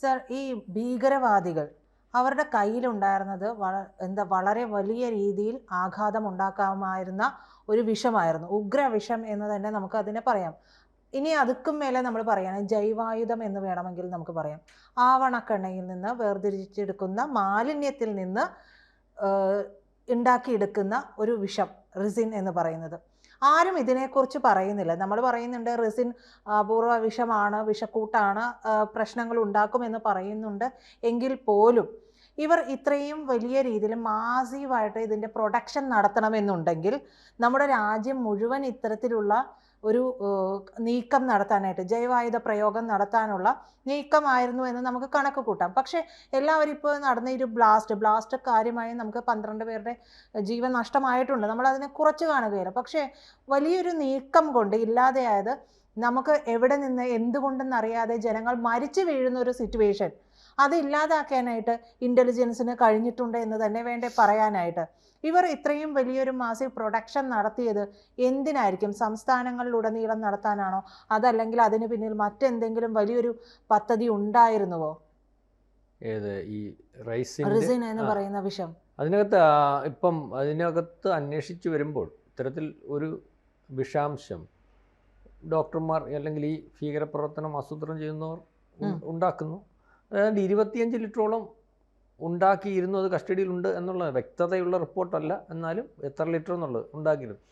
Sir ഈ ഭീകരവാദികൾ അവരുടെ കയ്യിലുണ്ടായിരുന്നത് വള എന്താ വളരെ വലിയ രീതിയിൽ ആഘാതം ഉണ്ടാക്കാമായിരുന്ന ഒരു വിഷമായിരുന്നു. ഉഗ്ര വിഷം എന്ന് തന്നെ നമുക്ക് അതിനെ പറയാം. ഇനി അതുക്കും മേലെ നമ്മൾ പറയുകയാണെങ്കിൽ ജൈവായുധം എന്ന് വേണമെങ്കിൽ നമുക്ക് പറയാം. ആവണക്കെണ്ണയിൽ നിന്ന് വേർതിരിച്ചെടുക്കുന്ന മാലിന്യത്തിൽ നിന്ന് ഉണ്ടാക്കിയെടുക്കുന്ന ഒരു വിഷം റിസിൻ എന്ന് പറയുന്നത്. ആരും ഇതിനെക്കുറിച്ച് പറയുന്നില്ല. നമ്മൾ പറയുന്നുണ്ട് റിസിൻ പൂർവ വിഷമാണ് വിഷക്കൂട്ടാണ് പ്രശ്നങ്ങൾ ഉണ്ടാക്കുമെന്ന് പറയുന്നുണ്ട് എങ്കിൽ പോലും ഇവർ ഇത്രയും വലിയ രീതിയിൽ മാസീവായിട്ട് ഇതിന്റെ പ്രൊഡക്ഷൻ നടത്തണമെന്നുണ്ടെങ്കിൽ നമ്മുടെ രാജ്യം മുഴുവൻ ഇത്തരത്തിലുള്ള ഒരു നീക്കം നടത്താനായിട്ട് ജൈവായുധ പ്രയോഗം നടത്താനുള്ള നീക്കമായിരുന്നു എന്ന് നമുക്ക് കണക്ക് കൂട്ടാം. പക്ഷേ എല്ലാവരും ഇപ്പോൾ നടന്ന ഒരു ബ്ലാസ്റ്റ് ബ്ലാസ്റ്റ് കാര്യമായി നമുക്ക് പന്ത്രണ്ട് പേരുടെ ജീവൻ നഷ്ടമായിട്ടുണ്ട്. നമ്മൾ അതിനെ കുറച്ച് കാണുകയില്ല. പക്ഷേ വലിയൊരു നീക്കം കൊണ്ട് ഇല്ലാതെയായത് നമുക്ക് എവിടെ നിന്ന് എന്തുകൊണ്ടെന്നറിയാതെ ജനങ്ങൾ മരിച്ചു വീഴുന്ന ഒരു സിറ്റുവേഷൻ അത് ഇല്ലാതാക്കാനായിട്ട് ഇന്റലിജൻസിന് കഴിഞ്ഞിട്ടുണ്ട് എന്ന് തന്നെ വേണ്ടേ പറയാനായിട്ട്. ഇവർ ഇത്രയും വലിയൊരു മാസീവ് പ്രൊഡക്ഷൻ നടത്തിയത് എന്തിനായിരിക്കും? സംസ്ഥാനങ്ങളിലുടനീളം നടത്താനാണോ? അതല്ലെങ്കിൽ അതിന് പിന്നിൽ മറ്റെന്തെങ്കിലും വലിയൊരു പദ്ധതി ഉണ്ടായിരുന്നുവോ? ഏത്? ഈ റൈസിൻ എന്ന് പറയുന്ന വിഷം. അതിനകത്ത് ഇപ്പം അതിനകത്ത് അന്വേഷിച്ചു വരുമ്പോൾ ഇത്തരത്തിൽ ഒരു വിഷാംശം ഡോക്ടർമാർ അല്ലെങ്കിൽ ഈ ഭീകരപ്രവർത്തനം ആസൂത്രണം ചെയ്യുന്നവർ ഉണ്ടാക്കുന്നു. അതായത് ഇരുപത്തിയഞ്ച് ലിറ്ററോളം ഉണ്ടാക്കിയിരുന്നു അത് കസ്റ്റഡിയിലുണ്ട് എന്നുള്ള വ്യക്തതയുള്ള റിപ്പോർട്ടല്ല എന്നാലും എത്ര ലിറ്റർ എന്നുള്ളത് ഉണ്ടാക്കിയിരുന്നു.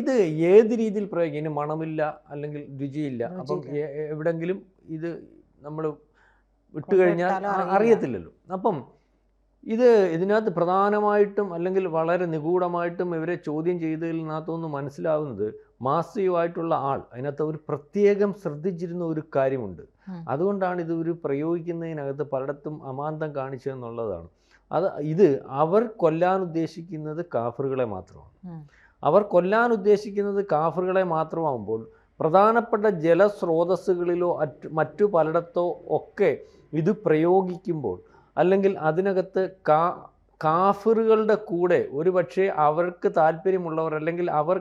ഇത് ഏത് രീതിയിൽ പ്രയോഗിക്കും? ഇനി മണമില്ല അല്ലെങ്കിൽ രുചിയില്ല. അപ്പം എവിടെങ്കിലും ഇത് നമ്മൾ വിട്ടു കഴിഞ്ഞാൽ അറിയത്തില്ലല്ലോ. അപ്പം ഇത് ഇതിനകത്ത് പ്രധാനമായിട്ടും അല്ലെങ്കിൽ വളരെ നിഗൂഢമായിട്ടും ഇവരെ ചോദ്യം ചെയ്തതിനകത്തുനിന്ന് മനസ്സിലാവുന്നത് മാസീവായിട്ടുള്ള ആൾ അതിനകത്ത് ഒരു പ്രത്യേകം ശ്രദ്ധിച്ചിരുന്ന ഒരു കാര്യമുണ്ട്. അതുകൊണ്ടാണ് ഇത് ഒരു പ്രയോഗിക്കുന്നതിനകത്ത് പലയിടത്തും അമാന്തം കാണിച്ചതെന്നുള്ളതാണ് അത് ഇത് അവർ കൊല്ലാൻ ഉദ്ദേശിക്കുന്നത് കാഫറുകളെ മാത്രമാണ്. അവർ കൊല്ലാൻ ഉദ്ദേശിക്കുന്നത് കാഫറുകളെ മാത്രമാകുമ്പോൾ പ്രധാനപ്പെട്ട ജലസ്രോതസ്സുകളിലോ മറ്റു പലയിടത്തോ ഒക്കെ ഇത് പ്രയോഗിക്കുമ്പോൾ അല്ലെങ്കിൽ അതിനകത്ത് കാ കാഫിറുകളുടെ കൂടെ ഒരു പക്ഷേ അവർക്ക് താല്പര്യമുള്ളവർ അല്ലെങ്കിൽ അവർ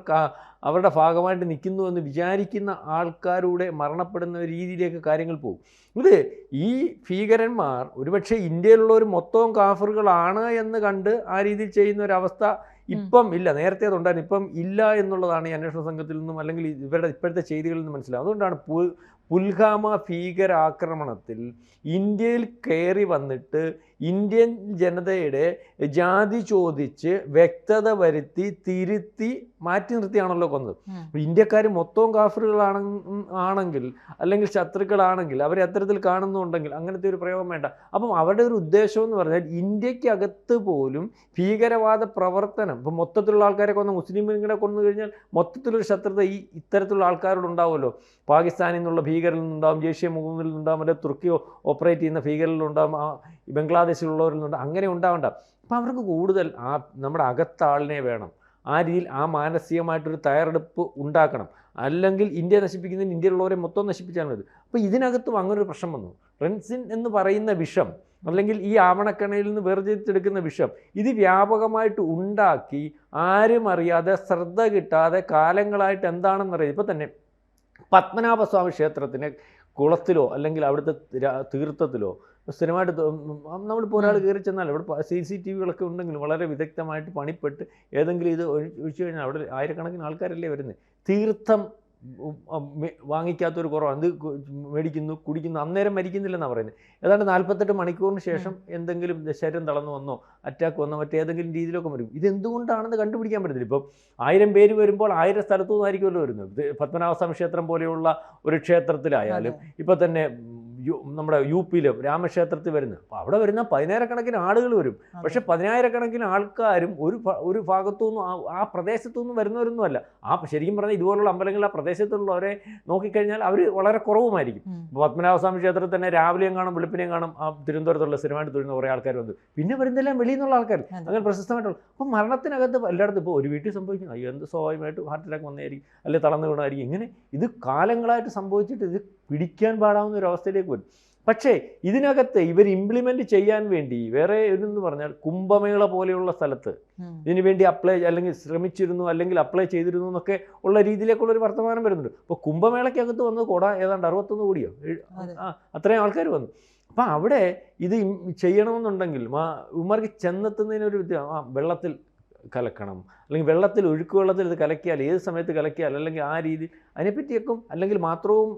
അവരുടെ ഭാഗമായിട്ട് നിൽക്കുന്നു എന്ന് വിചാരിക്കുന്ന ആൾക്കാരുടെ മരണപ്പെടുന്ന രീതിയിലേക്ക് കാര്യങ്ങൾ പോകും. ഇത് ഈ ഭീകരന്മാർ ഒരുപക്ഷെ ഇന്ത്യയിലുള്ളവർ മൊത്തവും കാഫറുകളാണ് എന്ന് കണ്ട് ആ രീതിയിൽ ചെയ്യുന്ന ഒരവസ്ഥ ഇപ്പം ഇല്ല. നേരത്തെ അതുണ്ടായിരുന്നു. ഇപ്പം ഇല്ല എന്നുള്ളതാണ് ഈ അന്വേഷണ സംഘത്തിൽ നിന്നും അല്ലെങ്കിൽ ഇവരുടെ ഇപ്പോഴത്തെ ചെയ്തികളിൽ നിന്ന് മനസ്സിലാവും അതുകൊണ്ടാണ് പു പുൽഖാമ ഭീകരാക്രമണത്തിൽ ഇന്ത്യയിൽ കയറി വന്നിട്ട് ഇന്ത്യൻ ജനതയുടെ ജാതി ചോദിച്ച് വ്യക്തത വരുത്തി തിരുത്തി മാറ്റി നിർത്തിയാണല്ലോ കൊന്നത്. ഇന്ത്യക്കാർ മൊത്തവും കാഫറുകളാണ് ആണെങ്കിൽ അല്ലെങ്കിൽ ശത്രുക്കളാണെങ്കിൽ അവരെ അത്തരത്തിൽ കാണുന്നുണ്ടെങ്കിൽ അങ്ങനത്തെ ഒരു പ്രയോഗം വേണ്ട. അപ്പം അവരുടെ ഒരു ഉദ്ദേശം എന്ന് പറഞ്ഞാൽ ഇന്ത്യക്കകത്ത് പോലും ഭീകരവാദ പ്രവർത്തനം ഇപ്പം മൊത്തത്തിലുള്ള ആൾക്കാരെ കൊന്ന മുസ്ലിമിങ്ങളെ കൊന്നു കഴിഞ്ഞാൽ മൊത്തത്തിലൊരു ശത്രുത ഈ ഇത്തരത്തിലുള്ള ആൾക്കാരോട് ഉണ്ടാവുമല്ലോ. പാകിസ്ഥാനിൽ നിന്നുള്ള ഭീകരിൽ നിന്നുണ്ടാവും ജെയ്ഷെ മുഹമ്മദിൽ നിന്നുണ്ടാവും അല്ലെങ്കിൽ തുർക്കി ഓപ്പറേറ്റ് ചെയ്യുന്ന ഭീകരിലുണ്ടാവും ആ ബംഗ്ലാദേശിലുള്ളവരിൽ നിന്നുണ്ടാവും അങ്ങനെ ഉണ്ടാവണ്ട. അപ്പോൾ അവർക്ക് കൂടുതൽ ആ നമ്മുടെ അകത്താളിനെ വേണം. ആ രീതിയിൽ ആ മാനസികമായിട്ടൊരു തയ്യാറെടുപ്പ് ഉണ്ടാക്കണം. അല്ലെങ്കിൽ ഇന്ത്യ നശിപ്പിക്കുന്നതിന് ഇന്ത്യയിലുള്ളവരെ മൊത്തം നശിപ്പിച്ചാൽ മതി. അപ്പോൾ ഇതിനകത്തും അങ്ങനെ ഒരു പ്രശ്നം വന്നു. റെൻസിൻ എന്ന് പറയുന്ന വിഷം അല്ലെങ്കിൽ ഈ ആവണക്കണയിൽ നിന്ന് വേർതിരിച്ചെടുക്കുന്ന വിഷം ഇത് വ്യാപകമായിട്ട് ഉണ്ടാക്കി ആരും അറിയാതെ ശ്രദ്ധ കിട്ടാതെ കാലങ്ങളായിട്ട് എന്താണെന്നറിയാം ഇപ്പോൾ തന്നെ പത്മനാഭസ്വാമി ക്ഷേത്രത്തിന് കുളത്തിലോ അല്ലെങ്കിൽ അവിടുത്തെ തീർത്ഥത്തിലോ സ്ഥിരമായിട്ട് നമ്മളിപ്പോൾ ഒരാൾ കയറി ചെന്നാൽ ഇവിടെ സി സി ടി വികളൊക്കെ ഉണ്ടെങ്കിലും വളരെ വിദഗ്ധമായിട്ട് പണിപ്പെട്ട് ഏതെങ്കിലും ഇത് ഒഴി- ഒഴിച്ചു കഴിഞ്ഞാൽ അവിടെ ആയിരക്കണക്കിന് ആൾക്കാരല്ലേ വരുന്നത് തീർത്ഥം വാങ്ങിക്കാത്തൊരു കുറവാണ് ഇത് മേടിക്കുന്നു കുടിക്കുന്നു അന്നേരം മരിക്കുന്നില്ലെന്നാണ് പറയുന്നത്. ഏതാണ്ട് നാൽപ്പത്തെട്ട് മണിക്കൂറിന് ശേഷം എന്തെങ്കിലും ശരീരം തളർന്നു വന്നോ അറ്റാക്ക് വന്നോ മറ്റേതെങ്കിലും രീതിയിലൊക്കെ വരും. ഇതെന്തുകൊണ്ടാണെന്ന് കണ്ടുപിടിക്കാൻ പറ്റത്തില്ല. ഇപ്പം ആയിരം പേര് വരുമ്പോൾ ആയിരം സ്ഥലത്തു നിന്നായിരിക്കുമല്ലോ വരുന്നത് പത്മനാഭസ്വാമി ക്ഷേത്രം പോലെയുള്ള ഒരു ക്ഷേത്രത്തിലായാലും ഇപ്പം തന്നെ നമ്മുടെ യു പിയിലും രാമക്ഷേത്രത്തിൽ വരുന്നത്. അപ്പോൾ അവിടെ വരുന്ന പതിനായിരക്കണക്കിന് ആളുകൾ വരും. പക്ഷെ പതിനായിരക്കണക്കിന് ആൾക്കാരും ഒരു ഒരു ഭാഗത്തുനിന്നും ആ ആ പ്രദേശത്തു നിന്നും വരുന്നവരൊന്നും അല്ല. ആ ശരിക്കും പറഞ്ഞാൽ ഇതുപോലുള്ള അമ്പലങ്ങൾ ആ പ്രദേശത്തുള്ളവരെ നോക്കിക്കഴിഞ്ഞാൽ അവർ വളരെ കുറവുമായിരിക്കും. ഇപ്പോൾ പത്മനാഭസ്വാമി ക്ഷേത്രത്തിൽ തന്നെ രാവിലെയും കാണും വെളുപ്പിനെയും കാണും ആ തിരുവനന്തപുരത്തുള്ള സ്ഥിരമായിട്ട് തൊഴുന്ന കുറേ ആൾക്കാർ വന്നു. പിന്നെ വരുന്നതെല്ലാം വെളിയിൽ നിന്നുള്ള ആൾക്കാർ അങ്ങനെ പ്രശസ്തമായിട്ടുള്ള അപ്പോൾ മരണത്തിനകത്ത് എല്ലായിടത്തും ഇപ്പോൾ ഒരു വീട്ടിൽ സംഭവിക്കുന്നു. അയ്യോ എന്ത് സ്വാഭാവികമായിട്ട് ഹാർട്ട് അറ്റാക്ക് വന്നതായിരിക്കും അല്ലെങ്കിൽ തളർന്നു വീണായിരിക്കും ഇങ്ങനെ ഇത് കാലങ്ങളായിട്ട് സംഭവിച്ചിട്ട് ഇത് പിടിക്കാൻ പാടാവുന്ന ഒരു അവസ്ഥയിലേക്ക് വരും. പക്ഷേ ഇതിനകത്ത് ഇവർ ഇംപ്ലിമെന്റ് ചെയ്യാൻ വേണ്ടി വേറെ ഇതെന്ന് പറഞ്ഞാൽ കുംഭമേള പോലെയുള്ള സ്ഥലത്ത് ഇതിനു വേണ്ടി അപ്ലൈ അല്ലെങ്കിൽ ശ്രമിച്ചിരുന്നു അല്ലെങ്കിൽ അപ്ലൈ ചെയ്തിരുന്നു എന്നൊക്കെ ഉള്ള രീതിയിലേക്കുള്ള ഒരു വർത്തമാനം വരുന്നുണ്ട്. അപ്പോൾ കുംഭമേളയ്ക്കകത്ത് വന്നത് കൂടാ ഏതാണ്ട് അറുപത്തൊന്ന് കോടിയോ? അത്രയും ആൾക്കാർ വന്നു. അപ്പം അവിടെ ഇത് ചെയ്യണമെന്നുണ്ടെങ്കിൽ ഇവന്മാർക്ക് ചെന്നെത്തുന്നതിനൊരു വെള്ളത്തിൽ കലക്കണം. അല്ലെങ്കിൽ വെള്ളത്തിൽ ഒഴുക്ക് വെള്ളത്തിൽ ഇത് കലക്കിയാൽ ഏത് സമയത്ത് കലക്കിയാൽ അല്ലെങ്കിൽ ആ രീതി അതിനെപ്പറ്റിയൊക്കെ അല്ലെങ്കിൽ മാത്രവും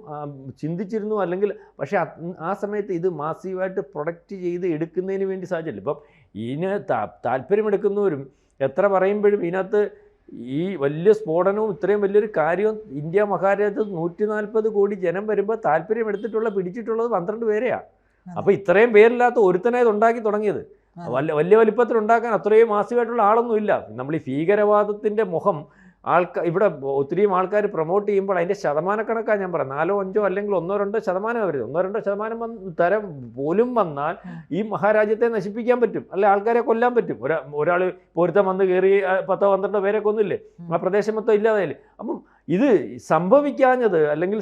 ചിന്തിച്ചിരുന്നു അല്ലെങ്കിൽ പക്ഷേ ആ സമയത്ത് ഇത് മാസീവായിട്ട് പ്രൊഡക്റ്റ് ചെയ്ത് എടുക്കുന്നതിന് വേണ്ടി സാഹചര്യം ഇപ്പം ഇതിന് താ- താല്പര്യമെടുക്കുന്നവരും എത്ര പറയുമ്പോഴും ഇതിനകത്ത് ഈ വലിയ സ്ഫോടനവും ഇത്രയും വലിയൊരു കാര്യവും ഇന്ത്യ മഹാരാജ്യത്ത് നൂറ്റി നാൽപ്പത് കോടി ജനം വരുമ്പോൾ താല്പര്യം എടുത്തിട്ടുള്ള പിടിച്ചിട്ടുള്ളത് പന്ത്രണ്ട് പേരെയാണ് അപ്പോൾ ഇത്രയും പേരില്ലാത്ത ഒരുത്തനായത് ഉണ്ടാക്കി തുടങ്ങിയത്. വലിയ വലിയ വലിപ്പത്തിൽ ഉണ്ടാക്കാൻ അത്രയും മാസികമായിട്ടുള്ള ആളൊന്നും ഇല്ല. നമ്മൾ ഈ ഭീകരവാദത്തിന്റെ മുഖം ആൾക്കാർ ഇവിടെ ഒത്തിരിയും ആൾക്കാർ പ്രൊമോട്ട് ചെയ്യുമ്പോൾ അതിന്റെ ശതമാനക്കണക്കാണ് ഞാൻ പറയാം നാലോ അഞ്ചോ അല്ലെങ്കിൽ ഒന്നോ രണ്ടോ ശതമാനം വരുത് ഒന്നോ രണ്ടോ ശതമാനം തരം പോലും വന്നാൽ ഈ മഹാരാജ്യത്തെ നശിപ്പിക്കാൻ പറ്റും. അല്ലെ ആൾക്കാരെ കൊല്ലാൻ പറ്റും. ഒരാ ഒരാൾ പൊരുത്തം വന്ന് കയറി പത്തോ പന്ത്രണ്ടോ പേരെ കൊന്നില്ലേ. ആ പ്രദേശം മൊത്തം ഇല്ലാതായില്ലേ? അപ്പം ഇത് സംഭവിക്കാഞ്ഞത് അല്ലെങ്കിൽ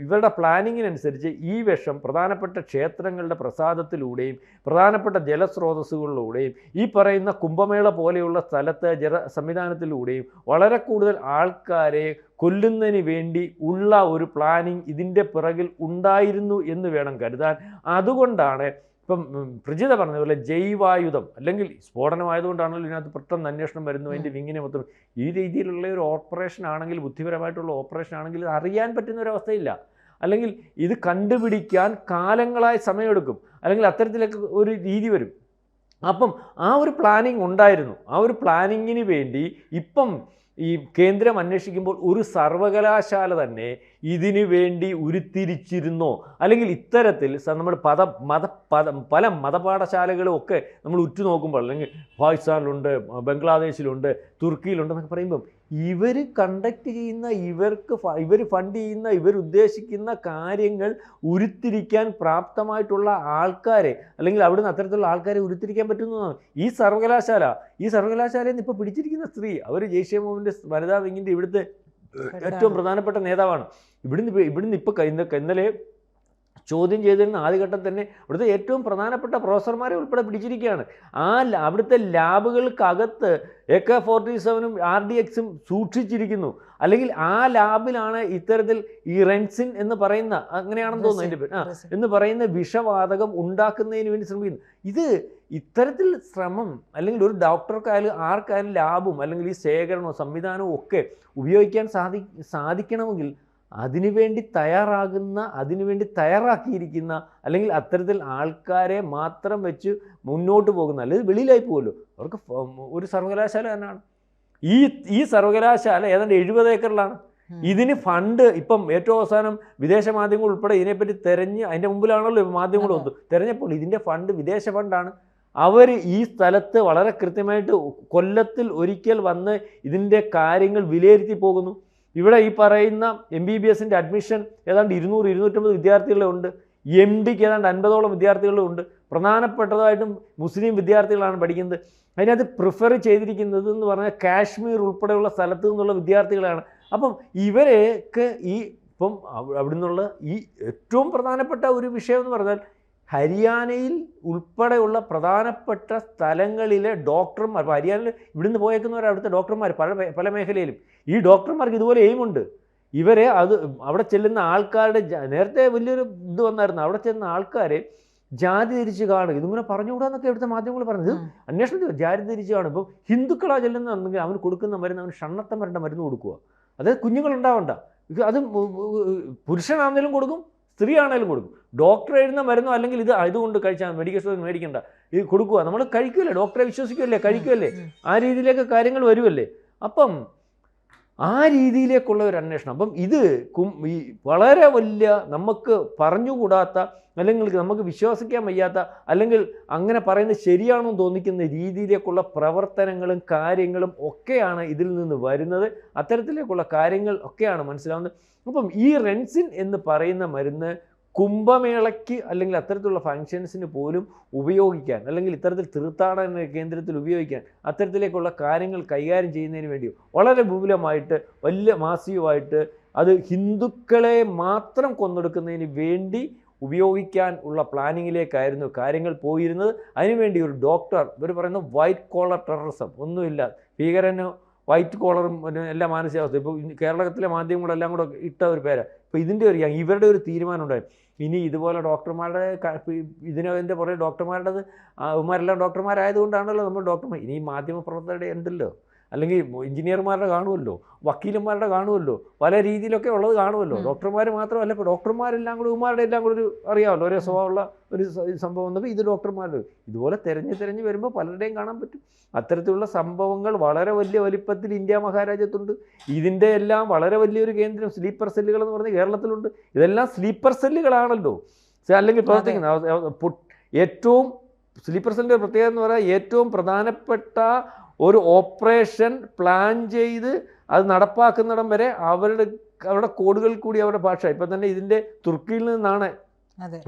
ഇവരുടെ പ്ലാനിങ്ങിനനുസരിച്ച് ഈ വിഷം പ്രധാനപ്പെട്ട ക്ഷേത്രങ്ങളുടെ പ്രസാദത്തിലൂടെയും പ്രധാനപ്പെട്ട ജലസ്രോതസ്സുകളിലൂടെയും ഈ പറയുന്ന കുംഭമേള പോലെയുള്ള സ്ഥലത്തെ ജല സംവിധാനത്തിലൂടെയും വളരെ കൂടുതൽ ആൾക്കാരെ കൊല്ലുന്നതിന് വേണ്ടി ഉള്ള ഒരു പ്ലാനിങ് ഇതിന്റെ പിറകിൽ ഉണ്ടായിരുന്നു എന്ന് വേണം കരുതാൻ. അതുകൊണ്ടാണ് ഇപ്പം പ്രജിത പറഞ്ഞ പോലെ ജൈവായുധം അല്ലെങ്കിൽ സ്ഫോടനമായതുകൊണ്ടാണല്ലോ ഇതിനകത്ത് പെട്ടെന്ന് അന്വേഷണം വരുന്നു അതിന്റെ വിങ്ങിനെ മൊത്തം ഈ രീതിയിലുള്ള ഒരു ഓപ്പറേഷൻ ആണെങ്കിൽ ബുദ്ധിപരമായിട്ടുള്ള ഓപ്പറേഷൻ ആണെങ്കിൽ ഇത് അറിയാൻ പറ്റുന്ന ഒരു അവസ്ഥയില്ല. അല്ലെങ്കിൽ ഇത് കണ്ടുപിടിക്കാൻ കാലങ്ങളായി സമയമെടുക്കും. അല്ലെങ്കിൽ അത്തരത്തിലൊക്കെ ഒരു രീതി വരും. അപ്പം ആ ഒരു പ്ലാനിങ് ഉണ്ടായിരുന്നു. ആ ഒരു പ്ലാനിങ്ങിന് വേണ്ടി ഇപ്പം ഈ കേന്ദ്രം അന്വേഷിക്കുമ്പോൾ ഒരു സർവകലാശാല തന്നെ ഇതിനു വേണ്ടി ഉരുത്തിരിച്ചിരുന്നോ? അല്ലെങ്കിൽ ഇത്തരത്തിൽ നമ്മൾ പദ മത പദ പല മതപാഠശാലകളും ഒക്കെ നമ്മൾ ഉറ്റുനോക്കുമ്പോൾ അല്ലെങ്കിൽ പാകിസ്ഥാനിലുണ്ട് ബംഗ്ലാദേശിലുണ്ട് തുർക്കിയിലുണ്ട് എന്നൊക്കെ പറയുമ്പം ഇവർ കണ്ടക്ട് ചെയ്യുന്ന ഇവർക്ക് ഇവർ ഫണ്ട് ചെയ്യുന്ന ഇവർ ഉദ്ദേശിക്കുന്ന കാര്യങ്ങൾ ഉരുത്തിരിക്കാൻ പ്രാപ്തമായിട്ടുള്ള ആൾക്കാരെ അല്ലെങ്കിൽ അവിടുന്ന് അത്തരത്തിലുള്ള ആൾക്കാരെ ഉരുത്തിരിക്കാൻ പറ്റുന്നതാണ് ഈ സർവകലാശാല ഈ സർവകലാശാലയിൽ നിന്ന് ഇപ്പോൾ പിടിച്ചിരിക്കുന്ന സ്ത്രീ അവർ ജയ്ഷെ മോഹന്റെ വനിതാ വിങ്ങിന്റെ ഇവിടുത്തെ ഏറ്റവും പ്രധാനപ്പെട്ട നേതാവാണ്. ഇവിടുന്ന് ഇപ്പൊ- ഇവിടുന്ന് ഇപ്പോൾ ഇന്നലെ ചോദ്യം ചെയ്തിരുന്ന ആദ്യഘട്ടം തന്നെ ഇവിടുത്തെ ഏറ്റവും പ്രധാനപ്പെട്ട പ്രൊഫസർമാരെ ഉൾപ്പെടെ പിടിച്ചിരിക്കുകയാണ്. ആ അവിടുത്തെ ലാബുകൾക്കകത്ത് എ കെ ഫോർട്ടി സെവനും ആർ ഡി എക്സും സൂക്ഷിച്ചിരിക്കുന്നു. അല്ലെങ്കിൽ ആ ലാബിലാണ് ഇത്തരത്തിൽ ഈ റെൻസിൻ എന്ന് പറയുന്ന അങ്ങനെയാണെന്ന് തോന്നുന്നു അതിന്റെ പേര്. ആ എന്ന് പറയുന്ന വിഷവാതകം ഉണ്ടാക്കുന്നതിന് വേണ്ടി ശ്രമിക്കുന്നു. ഇത് ഇത്തരത്തിൽ ശ്രമം അല്ലെങ്കിൽ ഒരു ഡോക്ടർക്കായാലും ആർക്കായാലും ലാബും അല്ലെങ്കിൽ ഈ ശേഖരണവും സംവിധാനവും ഒക്കെ ഉപയോഗിക്കാൻ സാധി സാധിക്കണമെങ്കിൽ അതിനുവേണ്ടി തയ്യാറാകുന്ന അതിനുവേണ്ടി തയ്യാറാക്കിയിരിക്കുന്ന അല്ലെങ്കിൽ അത്തരത്തിൽ ആൾക്കാരെ മാത്രം വെച്ച് മുന്നോട്ട് പോകുന്ന അല്ലെങ്കിൽ വെളിയിലായി പോകുമല്ലോ. അവർക്ക് ഒരു സർവകലാശാല തന്നെയാണ് ഈ ഈ സർവകലാശാല ഏതാണ്ട് എഴുപത് ഏക്കറിലാണ്. ഇതിന് ഫണ്ട് ഇപ്പം ഏറ്റവും അവസാനം വിദേശ മാധ്യമങ്ങൾ ഉൾപ്പെടെ ഇതിനെപ്പറ്റി തെരഞ്ഞ് അതിന്റെ മുമ്പിലാണല്ലോ മാധ്യമങ്ങൾ. വന്നു തെരഞ്ഞപ്പോൾ ഇതിന്റെ ഫണ്ട് വിദേശ ഫണ്ടാണ്. അവർ ഈ സ്ഥലത്ത് വളരെ കൃത്യമായിട്ട് കൊല്ലത്തിൽ ഒരിക്കൽ വന്ന് ഇതിന്റെ കാര്യങ്ങൾ വിലയിരുത്തി പോകുന്നു. ഇവിടെ ഈ പറയുന്ന എം ബി ബി എസിന്റെ അഡ്മിഷൻ ഏതാണ്ട് ഇരുന്നൂറ് ഇരുന്നൂറ്റമ്പത് വിദ്യാർത്ഥികളുണ്ട് എം ഡിക്ക് ഏതാണ്ട് അൻപതോളം വിദ്യാർത്ഥികളുണ്ട് പ്രധാനപ്പെട്ടതായിട്ടും മുസ്ലിം വിദ്യാർത്ഥികളാണ് പഠിക്കുന്നത്. അതിനകത്ത് പ്രിഫർ ചെയ്തിരിക്കുന്നത് എന്ന് പറഞ്ഞാൽ കാശ്മീർ ഉൾപ്പെടെയുള്ള സ്ഥലത്ത് നിന്നുള്ള വിദ്യാർത്ഥികളാണ് അപ്പം ഇവരെയൊക്കെ ഈ ഇപ്പം അവിടെ അവിടുന്നുള്ള ഈ ഏറ്റവും പ്രധാനപ്പെട്ട ഒരു വിഷയം എന്ന് പറഞ്ഞാൽ ഹരിയാനയിൽ ഉൾപ്പെടെയുള്ള പ്രധാനപ്പെട്ട സ്ഥലങ്ങളിലെ ഡോക്ടർമാർ ഇപ്പോൾ ഹരിയാനയിൽ ഇവിടുന്ന് പോയേക്കുന്നവർ അവിടുത്തെ ഡോക്ടർമാർ പല പല മേഖലയിലും. ഈ ഡോക്ടർമാർക്ക് ഇതുപോലെ എയിമുണ്ട്. ഇവരെ അത് അവിടെ ചെല്ലുന്ന ആൾക്കാരുടെ നേരത്തെ വലിയൊരു ഇത് വന്നായിരുന്നു. അവിടെ ചെല്ലുന്ന ആൾക്കാരെ ജാതി തിരിച്ച് കാണുക ഇതിങ്ങനെ പറഞ്ഞുകൂടാന്നൊക്കെ ഇവിടുത്തെ മാധ്യമങ്ങൾ പറഞ്ഞത്. അന്വേഷണത്തിൽ ജാതി തിരിച്ച് കാണും. ഇപ്പം ഹിന്ദുക്കളാ ചെല്ലുന്നുണ്ടെങ്കിൽ അവന് കൊടുക്കുന്ന മരുന്ന് അവന് ഷണ്ണത്തം വരേണ്ട മരുന്ന് കൊടുക്കുക അതായത് കുഞ്ഞുങ്ങളുണ്ടാവണ്ട. ഇത് അത് പുരുഷനാണെങ്കിലും കൊടുക്കും സ്ത്രീ ആണെങ്കിലും കൊടുക്കും. ഡോക്ടർ എഴുതുന്ന മരുന്നോ അല്ലെങ്കിൽ ഇത് ഇതുകൊണ്ട് കഴിച്ചാൽ മെഡിക്കൽ സ്റ്റോറിൽ മേടിക്കണ്ട. ഇത് കൊടുക്കുക നമ്മൾ കഴിക്കുമല്ലേ ഡോക്ടറെ വിശ്വസിക്കുമല്ലേ കഴിക്കുമല്ലേ ആ രീതിയിലേക്ക് കാര്യങ്ങൾ വരുമല്ലേ അപ്പം ആ രീതിയിലേക്കുള്ള ഒരു അന്വേഷണം. അപ്പം ഇത് ഈ വളരെ വലിയ നമുക്ക് പറഞ്ഞുകൂടാത്ത അല്ലെങ്കിൽ നമുക്ക് വിശ്വസിക്കാൻ വയ്യാത്ത അല്ലെങ്കിൽ അങ്ങനെ പറയുന്നത് ശരിയാണെന്ന് തോന്നിക്കുന്ന രീതിയിലേക്കുള്ള പ്രവർത്തനങ്ങളും കാര്യങ്ങളും ഒക്കെയാണ് ഇതിൽ നിന്ന് വരുന്നത്. അത്തരത്തിലേക്കുള്ള കാര്യങ്ങൾ ഒക്കെയാണ് മനസ്സിലാവുന്നത്. അപ്പം ഈ റെൻസിൻ എന്ന് പറയുന്ന മരുന്ന് കുംഭമേളയ്ക്ക് അല്ലെങ്കിൽ അത്തരത്തിലുള്ള ഫങ്ഷൻസിന് പോലും ഉപയോഗിക്കാൻ അല്ലെങ്കിൽ ഇത്തരത്തിൽ തീർത്ഥാടന കേന്ദ്രത്തിൽ ഉപയോഗിക്കാൻ അത്തരത്തിലേക്കുള്ള കാര്യങ്ങൾ കൈകാര്യം ചെയ്യുന്നതിന് വേണ്ടി വളരെ വിപുലമായിട്ട് വലിയ മാസീവായിട്ട് അത് ഹിന്ദുക്കളെ മാത്രം കൊന്നെടുക്കുന്നതിന് വേണ്ടി ഉപയോഗിക്കാൻ ഉള്ള പ്ലാനിങ്ങിലേക്കായിരുന്നു കാര്യങ്ങൾ പോയിരുന്നത്. അതിനുവേണ്ടി ഒരു ഡോക്ടർ ഇവർ പറയുന്ന വൈറ്റ് കോളർ ടെററിസം ഒന്നുമില്ല. ഭീകരന് വൈറ്റ് കോളറും പിന്നെ എല്ലാ മാനസികാവസ്ഥ ഇപ്പോൾ കേരളത്തിലെ മാധ്യമങ്ങളെല്ലാം കൂടെ ഇട്ട ഒരു പേരാണ് ഇപ്പോൾ ഇതിന്റെ ഒരു ഇവരുടെ ഒരു തീരുമാനം ഉണ്ടായി. ഇനി ഇതുപോലെ ഡോക്ടർമാരുടെ ഇതിനതിന്റെ പുറകെ ഡോക്ടർമാരുടേത് അവന്മാരെല്ലാം ഡോക്ടർമാരായതുകൊണ്ടാണല്ലോ നമ്മൾ ഡോക്ടർമാർ. ഇനി മാധ്യമപ്രവർത്തകരുടെ മാധ്യമ പ്രവർത്തകരുടെ ഉണ്ടല്ലോ അല്ലെങ്കിൽ എഞ്ചിനീയർമാരുടെ കാണുമല്ലോ വക്കീലന്മാരുടെ കാണുമല്ലോ പല രീതിയിലൊക്കെ ഉള്ളത് കാണുമല്ലോ. ഡോക്ടർമാർ മാത്രമല്ല ഇപ്പോൾ ഡോക്ടർമാരെല്ലാം കൂടി ഉമാരുടെ എല്ലാം കൂടി ഒരു അറിയാമല്ലോ ഒരേ സ്വഭാവമുള്ള ഒരു സംഭവം എന്നപ്പോൾ ഇത് ഡോക്ടർമാരുടെ. ഇതുപോലെ തിരഞ്ഞ് തിരഞ്ഞ് വരുമ്പോൾ പലരുടെയും കാണാൻ പറ്റും. അത്തരത്തിലുള്ള സംഭവങ്ങൾ വളരെ വലിയ വലിപ്പത്തിൽ ഇന്ത്യ മഹാരാജ്യത്തുണ്ട്. ഇതിന്റെ എല്ലാം വളരെ വലിയൊരു കേന്ദ്രം സ്ലീപ്പർ സെല്ലുകൾ എന്ന് പറഞ്ഞ് കേരളത്തിലുണ്ട്. ഇതെല്ലാം സ്ലീപ്പർ സെല്ലുകളാണല്ലോ. അല്ലെങ്കിൽ പ്രവർത്തിക്കുന്ന ഏറ്റവും സ്ലീപ്പർ സെല്ലിന്റെ പ്രത്യേകത എന്ന് പറയാൻ ഏറ്റവും പ്രധാനപ്പെട്ട ഒരു ഓപ്പറേഷൻ പ്ലാൻ ചെയ്ത് അത് നടപ്പാക്കുന്നിടം വരെ അവരുടെ അവരുടെ കോഡുകൾ കൂടി അവരുടെ ഭാഷ. ഇപ്പം തന്നെ ഇതിന്റെ തുർക്കിയിൽ നിന്നാണ്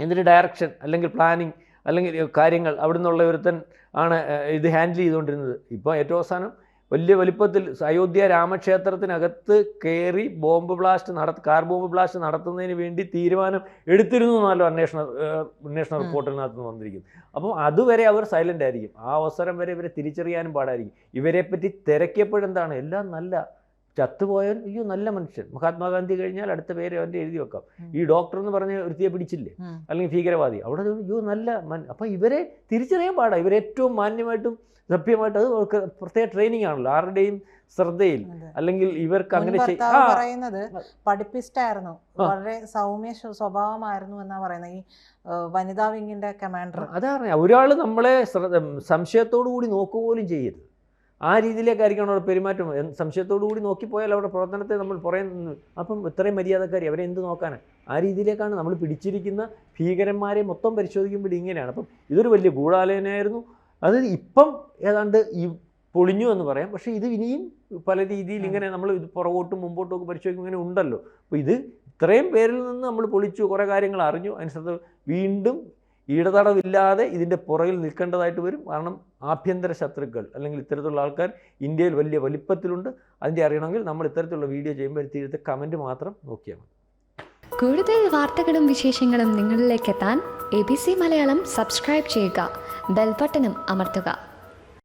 ഇതിന്റെ ഡയറക്ഷൻ അല്ലെങ്കിൽ പ്ലാനിങ് അല്ലെങ്കിൽ കാര്യങ്ങൾ അവിടെ നിന്നുള്ള ഒരുത്തൻ ആണ് ഇത് ഹാൻഡിൽ ചെയ്തുകൊണ്ടിരുന്നത്. ഇപ്പോൾ ഏറ്റവും അവസാനം വലിയ വലിപ്പത്തിൽ അയോധ്യ രാമക്ഷേത്രത്തിനകത്ത് കയറി ബോംബ് ബ്ലാസ്റ്റ് നട കാർ ബോംബ് ബ്ലാസ്റ്റ് നടത്തുന്നതിന് വേണ്ടി തീരുമാനം എടുത്തിരുന്നു എന്നല്ലോ അന്വേഷണ അന്വേഷണ റിപ്പോർട്ടിനകത്ത് നിന്ന് വന്നിരിക്കുന്നത്. അപ്പോൾ അതുവരെ അവർ സൈലന്റ് ആയിരിക്കും. ആ അവസരം വരെ ഇവരെ തിരിച്ചറിയാനും പാടായിരിക്കും. ഇവരെ പറ്റി തിരക്കിയപ്പോഴെന്താണ്? എല്ലാം നല്ല ചത്തുപോയവൻ അയ്യോ നല്ല മനുഷ്യൻ. മഹാത്മാഗാന്ധി കഴിഞ്ഞാൽ അടുത്ത പേര് അവന്റെ എഴുതി വെക്കാം. ഈ ഡോക്ടർ എന്ന് പറഞ്ഞ ഒരുത്തിയെ പിടിച്ചില്ലേ. അല്ലെങ്കിൽ ഭീകരവാദി. അവിടെ അയ്യോ നല്ല മൻ അപ്പം ഇവരെ തിരിച്ചറിയാൻ പാടാ. ഇവരെ ഏറ്റവും മാന്യമായിട്ടും സഭ്യമായിട്ട് അത് അവർക്ക് പ്രത്യേക ട്രെയിനിങ് ആണല്ലോ. ആരുടെയും ശ്രദ്ധയിൽ അല്ലെങ്കിൽ ഇവർക്ക് അങ്ങനെ പറയുന്നത് പഠിപ്പിസ്റ്റായിരുന്നു. വളരെ സൗമ്യ സ്വ- സ്വഭാവമായിരുന്നു എന്നാ പറയുന്നത്. ഈ വനിതാ വിങ്ങിന്റെ കമാൻഡർ. അതാ അതാണ് ഒരാൾ നമ്മളെ സംശയത്തോടു കൂടി നോക്കുക പോലും ചെയ്യരുത്. ആ രീതിയിലേക്കായിരിക്കണം അവിടെ പെരുമാറ്റം. സംശയത്തോടുകൂടി സംശയത്തോടു കൂടി നോക്കിപ്പോയാൽ അവിടെ പ്രവർത്തനത്തെ നമ്മൾ പറയുന്നു അപ്പം ഇത്രയും മര്യാദക്കാരി അവരെ എന്ത് നോക്കാനാണ് ആ രീതിയിലേക്കാണ് നമ്മൾ പിടിച്ചിരിക്കുന്ന ഭീകരന്മാരെ മൊത്തം പരിശോധിക്കുമ്പോൾ ഇങ്ങനെയാണ്. അപ്പം ഇതൊരു വലിയ ഗൂഢാലോചനയായിരുന്നു. അത് ഇപ്പം ഏതാണ്ട് ഈ പൊളിഞ്ഞു എന്ന് പറയാം. പക്ഷേ ഇത് ഇനിയും പല രീതിയിൽ ഇങ്ങനെ നമ്മൾ ഇത് പുറകോട്ടും മുമ്പോട്ടും ഒക്കെ പരിശോധിക്കും ഇങ്ങനെ ഉണ്ടല്ലോ. അപ്പോൾ ഇത് ഇത്രയും പേരിൽ നിന്ന് നമ്മൾ പൊളിച്ചു കുറേ കാര്യങ്ങൾ അറിഞ്ഞു. അതിനനുസരിച്ച് വീണ്ടും ഇടതടവില്ലാതെ ഇതിന്റെ പുറകിൽ നിൽക്കേണ്ടതായിട്ട് വരും. കാരണം ആഭ്യന്തര ശത്രുക്കൾ അല്ലെങ്കിൽ ഇത്തരത്തിലുള്ള ആൾക്കാർ ഇന്ത്യയിൽ വലിയ വലിപ്പത്തിലുണ്ട്. അതിന്റെ അറിയണമെങ്കിൽ നമ്മൾ ഇത്തരത്തിലുള്ള വീഡിയോ ചെയ്യുമ്പോൾ തീരത്തെ കമന്റ് മാത്രം നോക്കിയാൽ മതി. കൂടുതൽ വാർത്തകളും വിശേഷങ്ങളും നിങ്ങളിലേക്ക് എത്താൻ A B C Malayalam subscribe ചെയ്യുക. ബെൽബട്ടനും അമർത്തുക.